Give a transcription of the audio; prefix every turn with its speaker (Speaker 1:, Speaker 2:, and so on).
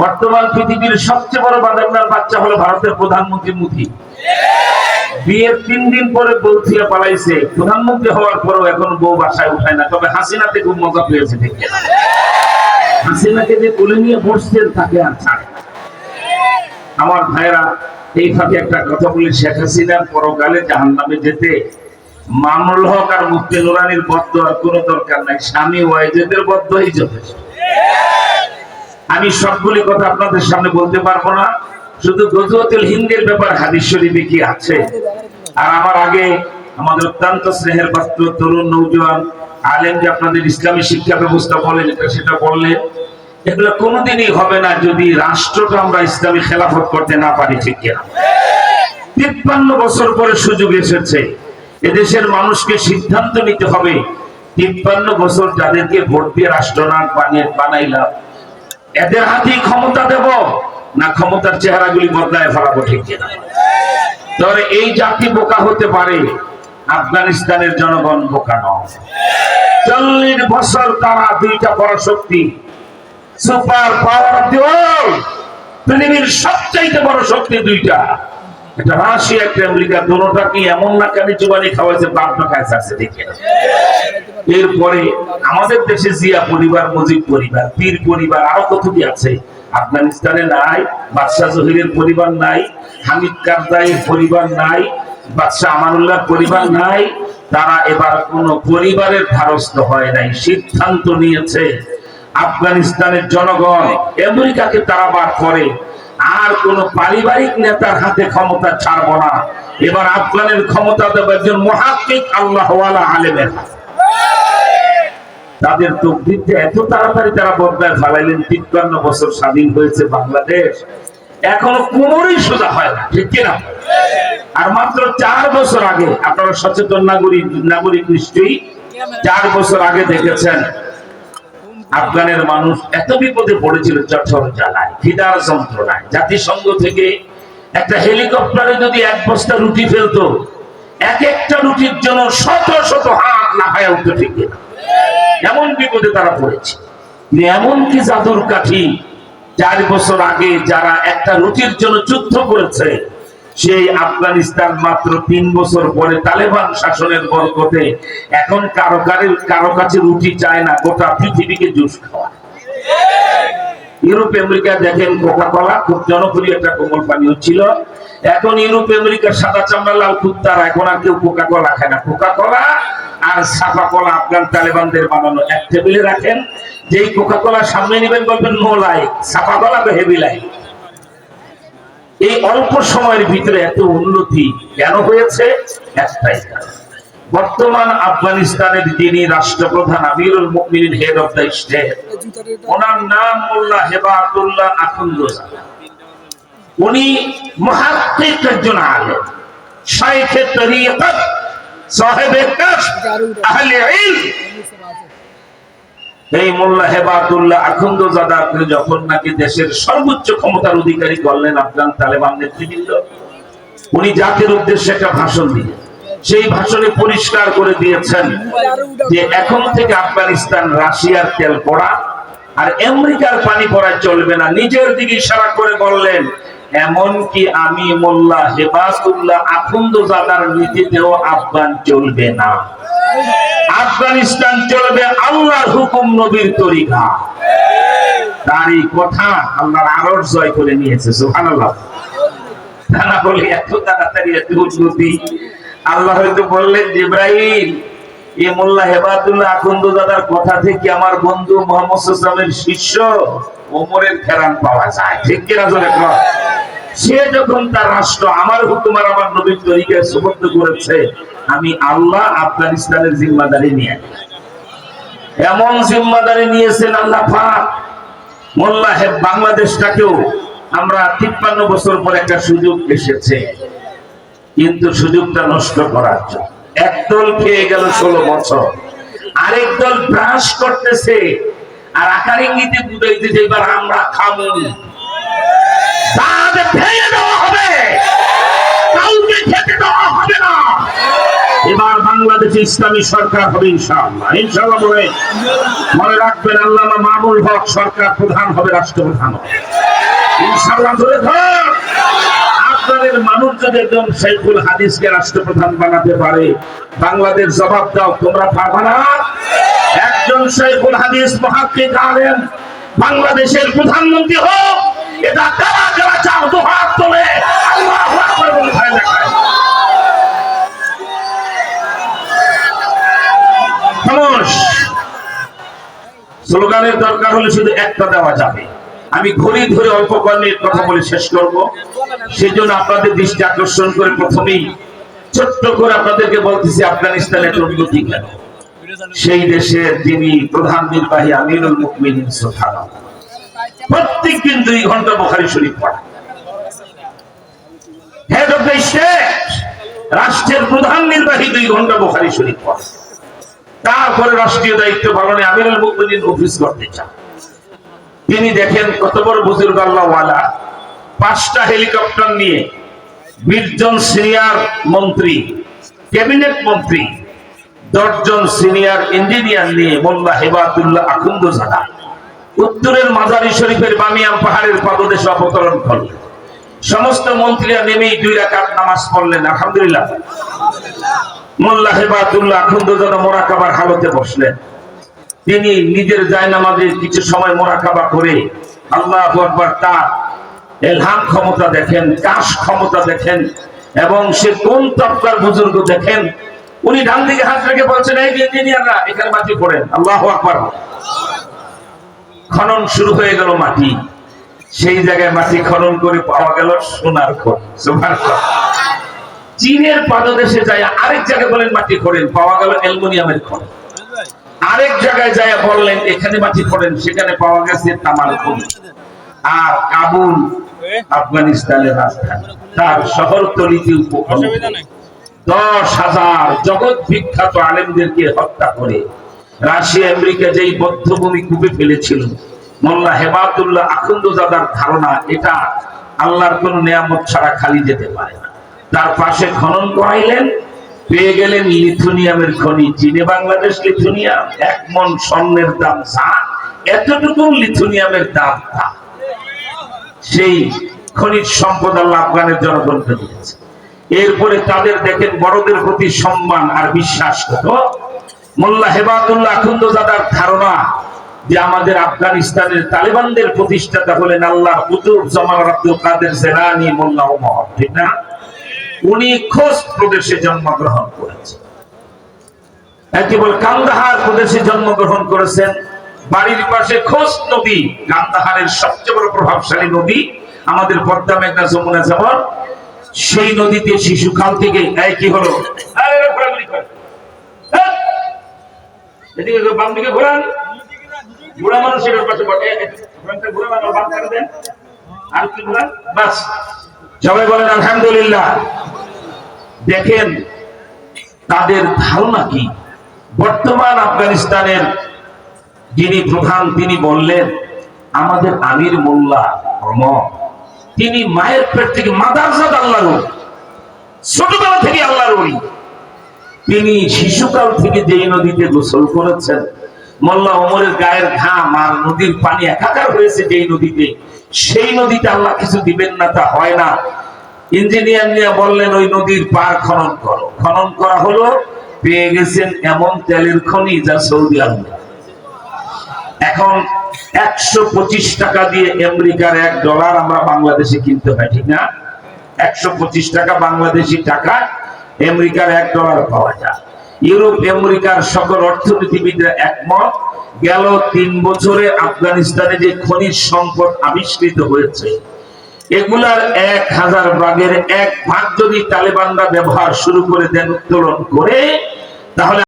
Speaker 1: বর্তমান পৃথিবীর সবচেয়ে বড় বাদান্নার বাচ্চা হলো ভারতের প্রধানমন্ত্রী মোদী। বিয়ের তিন দিন পরে বউ থিয়া পালাইছে। প্রধানমন্ত্রী হওয়ার পরেও এখন বউ বাসায় উঠায় না। তবে হাসিনাতে খুব মজা পেয়েছে দেখে হাসিনাকে যে কোলে নিয়ে বসছেন তাকে আর ছাড়ে আমার ভাইরা এই ফাঁকে একটা কথা বলি শেখ হাসিনার পরকালে জাহান নামে যেতে মামুল হক আর মুক্তি নুরানির বদ্ধ আর কোনো দরকার নাই। স্বামী ওয়াইজেদের বদ্ধই যথেষ্ট। আমি সবগুলি কথা আপনাদের সামনে বলতে পারব না। শুধু গজুয়াতুল হিন্দের ব্যাপার হাদিস শরীফে কি আছে? আর আমার আগে আমাদের অত্যন্ত স্নেহের পাত্র তরুণ নৌজওয়ান আলেম যে আপনাদের ইসলামী শিক্ষা ব্যবস্থা বলেন, এটা সেটা বললেন। এগুলো কোনোদিনই হবে না যদি রাষ্ট্রটা আমরা ইসলামী খেলাফত করতে না পারি, ঠিক কিনা? তিপ্পান্ন বছর পরে সুযোগ এসেছে। এদেশের মানুষকে সিদ্ধান্ত নিতে হবে। তিপ্পান্ন বছর যাদেরকে ভোট দিয়ে রাষ্ট্রনাথ বানিয়ে বানাইলাম। এদের হাতেই ক্ষমতা দেব না ক্ষমতার চেহারাগুলি বদলায় ফেলাবো ঠিক কিনা? ধরে এই জাতি বোকা হতে পারে, আফগানিস্তানের জনগণ বোকা নয়। চল্লিশ বছর তারা দুইটা বড় শক্তি সুপার পাওয়ার পৃথিবীর সবচাইতে বড় শক্তি দুইটা। একটা আমেরিকা কি এমন না খাওয়াইছে খাইছে, আছে দেখে এরপরে আমাদের দেশে জিয়া পরিবার পরিবার, পীর পরিবার, আরও কত কি আছে? আফগানিস্তানে নাই, বাদশাহ জহিরের পরিবার নাই, হামিদ কারদাইয়ের পরিবার নাই, বাদশাহ আমানুল্লাহ পরিবার নাই, তারা এবার কোন পরিবারের ধারস্থ হয় নাই, সিদ্ধান্ত নিয়েছে আফগানিস্তানের জনগণ, আমেরিকাকে তারা বার করে। আর কোন পারিবারিক নেতার হাতে ক্ষমতা ছাড়বো না। এবার আফগানের ক্ষমতা দেবে একজন মহাত্মিক আল্লাহ আলেমের। তাদের তকদিরটা এত তাড়াতাড়ি তারা বদলায় ফেলাইলেন, তিপ্পান্ন বছর স্বাধীন হয়েছে বাংলাদেশ। এখনও কোমরই সোজা হয় না, ঠিক কিনা? আর মাত্র চার বছর আগে, আপনারা সচেতন নাগরিক নাগরিক নিশ্চয়ই, চার বছর আগে দেখেছেন আফগানের মানুষ এত বিপদে পড়েছিল চঠর জ্বালায় খিদার যন্ত্রণায়। জাতিসংঘ থেকে একটা হেলিকপ্টারে যদি এক বস্তা রুটি ফেলতো, এক একটা রুটির জন্য শত শত হাত লাফায় উঠতে ঠিক এমন বিপদে তারা পড়েছে। এমন কি জাদুর কাঠি, চার বছর আগে যারা একটা রুটির জন্য যুদ্ধ করেছে সেই আফগানিস্তান মাত্র তিন বছর পরে তালেবান শাসনের বরকতে এখন কারও কারও কাছে রুটি চায় না, গোটা পৃথিবীকে জুস খাওয়া। ইউরোপ, আমেরিকা দেখেন কোকা কলা খুব জনপ্রিয় একটা কোমল পানীয় ছিল। এখন ইউরোপ, আমেরিকার সাদা চামড়া, লাল কুত্তার এখন আর কেউ কোকা কলা খায় না। কোকা কলা আর সাফা কলা আফগান তালেবানদের বানানো এক টেবিলে রাখেন। যেই কোকা কলা সামনে নেবেন বলবেন, নো লাইক সাফা কলা তো হেভি লাইক এই অল্প সময়ের ভিতরে এত উন্নতি কেন হয়েছে? একটাই। বর্তমান আফগানিস্তানের যিনি রাষ্ট্রপ্রধান আমিরুল মুমিনিন হেড অফ দ্য স্টেট ওনার নাম মোল্লা হেবাতুল্লাহ আখুন্দুজাদা উনি মহাত্মিক একজন আলেম। শাইখে তরিকত, সাহেবে কাশফ, আহলে ইলম। এই মোল্লা হেবাতুল্লাহ আখুন্দজাদাকে যখন নাকি দেশের সর্বোচ্চ ক্ষমতার অধিকারী করলেন আফগান তালেবান নেতৃবৃন্দ, উনি জাতির উদ্দেশ্যে একটা ভাষণ দিয়ে, সেই ভাষণে পরিষ্কার করে দিয়েছেন যে এখন থেকে আফগানিস্তান রাশিয়ার তেল পড়া আর আমেরিকার পানি পড়া চলবে না। নিজের দিকে ইশারা করে বললেন, এমনকি আমি মোল্লা হেবাতুল্লাহ আখুন্দজাদার নীতিতেও আফগান চলবে না। আফগানিস্তান চলবে আল্লাহর হুকুম নবীর তরিকা। তার এই কথা আল্লাহর আরশ জয় করে নিয়েছে, সুবহানাল্লাহ। তা না বলে, এত তাড়াতাড়ি, এত উন্নতি। আল্লাহ হয়তো বললেন, ইব্রাহিম, এ মোল্লা হেবাতুল্লাহ আখন্দ দাদার কথা থেকে আমার বন্ধু মোহাম্মদ সাল্লামের শিষ্য ওমরের ফেরান পাওয়া যায়। ঠিক কিনা জোরে সে যখন তার রাষ্ট্র আমার হুকুম আর আমার নবীর তরিকায় সুবদ্ধ করেছে আমি আল্লাহ আফগানিস্তানের জিম্মাদারি নিয়ে। এমন জিম্মাদারি নিয়েছেন আল্লাহ পাক। মোল্লা বাংলাদেশটাকেও আমরা তিপ্পান্ন বছর পর একটা সুযোগ এসেছে। কিন্তু সুযোগটা নষ্ট করার জন্য। একদল খেয়ে গেল ষোলো বছর। আরেক দল ব্রাশ করতেছে। আর আকার ইঙ্গিতে বুঝাইতেছে এবার আমরা ভেঙে দেওয়া হবে। কাউকে খেতে দেওয়া হবে না। বাংলাদেশে ইসলামী সরকার হবে ইনশাআল্লাহ। ইনশাআল্লাহ বলে মনে রাখবেন আল্লামা মামুল হক সরকার প্রধান হবে, রাষ্ট্রপ্রধান ইনশাআল্লাহ ধরে ধর। আপনাদের মানুষ যদি একজন শেখুল হাদিসকে রাষ্ট্রপ্রধান বানাতে পারে, বাংলাদেশ জবাব দাও, তোমরা পারবা না? একজন শেখুল হাদিস মহাক্কিক আলেম বাংলাদেশের প্রধানমন্ত্রী হোক, এটা কারা যারা চাও তো হাত তোলে আল্লাহু আকবার বলে ভয় দেখায় খামোশ স্লোগানের দরকার হলে শুধু একটা দেওয়া যাবে। আমি ঘড়ি ধরে অল্প কর্মের কথা বলে শেষ করব। সেই জন্য আপনাদের দৃষ্টি আকর্ষণ করে প্রথমেই ছোট্ট করে আপনাদেরকে বলতেছি, আফগানিস্তানের উন্নতি কেন? সেই দেশের যিনি প্রধান নির্বাহী আমিরুল সুবহানাল্লাহ। প্রত্যেক দিন দুই ঘণ্টা বুখারী শরীফ পড়া। হেড অফ দ্য স্টেট রাষ্ট্রের প্রধান নির্বাহী দুই ঘণ্টা বুখারী শরীফ পড়া। তারপরে রাষ্ট্রীয় দায়িত্ব পালনে আমিরুল মুকমিনিন অফিস করতে চান। তিনি দেখেন, কত বড় বুজুর্গ আল্লাহওয়ালা পাঁচটা হেলিকপ্টার নিয়ে বিশজন সিনিয়র মন্ত্রী, ক্যাবিনেট মন্ত্রী, দশজন সিনিয়র ইঞ্জিনিয়ার নিয়ে মোল্লা হেবাতুল্লাহ আকুন্দ জাদা উত্তরের মাজারি শরীফের বামিয়াম পাহাড়ের পাদদেশে অবতরণ করলেন। সমস্ত মন্ত্রীরা নেমেই দুই রাকাত নামাজ পড়লেন, আলহামদুলিল্লাহ। বুজুর্গ দেখেন, উনি ডান দিকে হাত রেখে বলছেন, এই ইঞ্জিনিয়াররা, এখানে মাটি পড়েন, আল্লাহ আকবার। খনন শুরু হয়ে গেল মাটি। সেই জায়গায় মাটি খনন করে পাওয়া গেল সোনার খন সোনার খন চীনের পাদদেশে যায় আরেক জায়গায় বলেন মাটি খোঁড়েন পাওয়া গেল অ্যালুমিনিয়ামের খন আরেক জায়গায় যায় বললেন এখানে মাটি খোঁড়েন সেখানে পাওয়া গেছে তামার খনি। আর কাবুল আফগানিস্তানের রাজধানী তার শহরতলিতে উপকূল। দশ হাজার জগৎ বিখ্যাত আলেমদেরকে হত্যা করে রাশিয়া আমেরিকা যেই বদ্ধভূমি কূপে ফেলেছিল। মোল্লা হেবাতুল্লাহ আখন্দজাদার ধারণা এটা আল্লাহর কোন নিয়ামত ছাড়া খালি যেতে পারে না। তার পাশে খনন করাইলেন, পেয়ে গেলেন লিথুনিয়ামের খনি, চীনে বাংলাদেশ লিথুনিয়াম, এক মন স্বর্ণের দাম যা এতটুকু লিথুনিয়ামের দাম তা। সেই খনিজ সম্পদ আল্লাহ আফগানের জনগণকে দিয়েছে। এরপরে তাদের দেখেন বড়দের প্রতি সম্মান আর বিশ্বাস কত। মোল্লা হেবাতুল্লাহ আখুন্দজাদার ধারণা যে আমাদের আফগানিস্তানের তালেবানদের প্রতিষ্ঠাতা হলেন আল্লাহ হুজুর জামাল আব্দুল কাদের জেলানি মোল্লা ওমর, ঠিক না? উনি খোঁজ প্রদেশে জন্মগ্রহণ করেছেন কেবল কান্দাহার প্রদেশে জন্মগ্রহণ করেছেন। বাড়ির পাশে খোঁজ নদী, কান্দাহারের সবচেয়ে বড় প্রভাবশালী নদী আমাদের পদ্মা মেঘনা যমুনা যেমন, সেই নদীতে শিশুকাল থেকে এই কি হলো। হ্যাঁ? আলহামদুলিল্লাহ। দেখেন তাদের ধারণা কি বর্তমান আফগানিস্তানের যিনি প্রধান, তিনি বললেন, আমাদের আমির মোল্লা অমর তিনি মায়ের পেট থেকে মাদারজাদ আল্লাহর ওলি। ছোটবেলা থেকে আল্লাহর ওলি। তিনি শিশুকাল থেকে যেই নদীতে গোসল করেছেন, মোল্লা অমরের গায়ের ঘাম আর নদীর পানি একাকার হয়েছে যেই নদীতে সেই নদীতে আল্লাহ কিছু দিবেন না, তা হয় না ইঞ্জিনিয়ার নিয়ে বললেন, ওই নদীর পার খনন করো। খনন করা হলো, পেয়ে গেছেন এমন তেলের খনি যা সৌদি আরব। এখন একশো পঁচিশ টাকা দিয়ে আমেরিকার এক ডলার আমরা বাংলাদেশে কিনতে হয় ঠিক না? একশো পঁচিশ টাকা বাংলাদেশি টাকা আমেরিকার এক ডলার পাওয়া যায়। ইউরোপ, আমেরিকার সকল অর্থনীতিবিদরা একমত, গেল তিন বছরে আফগানিস্তানে যে খনিজ সম্পদ আবিষ্কৃত হয়েছে এগুলার এক হাজার ভাগের এক ভাগ যদি তালেবানরা ব্যবহার শুরু করে দেন, উত্তোলন করে, তাহলে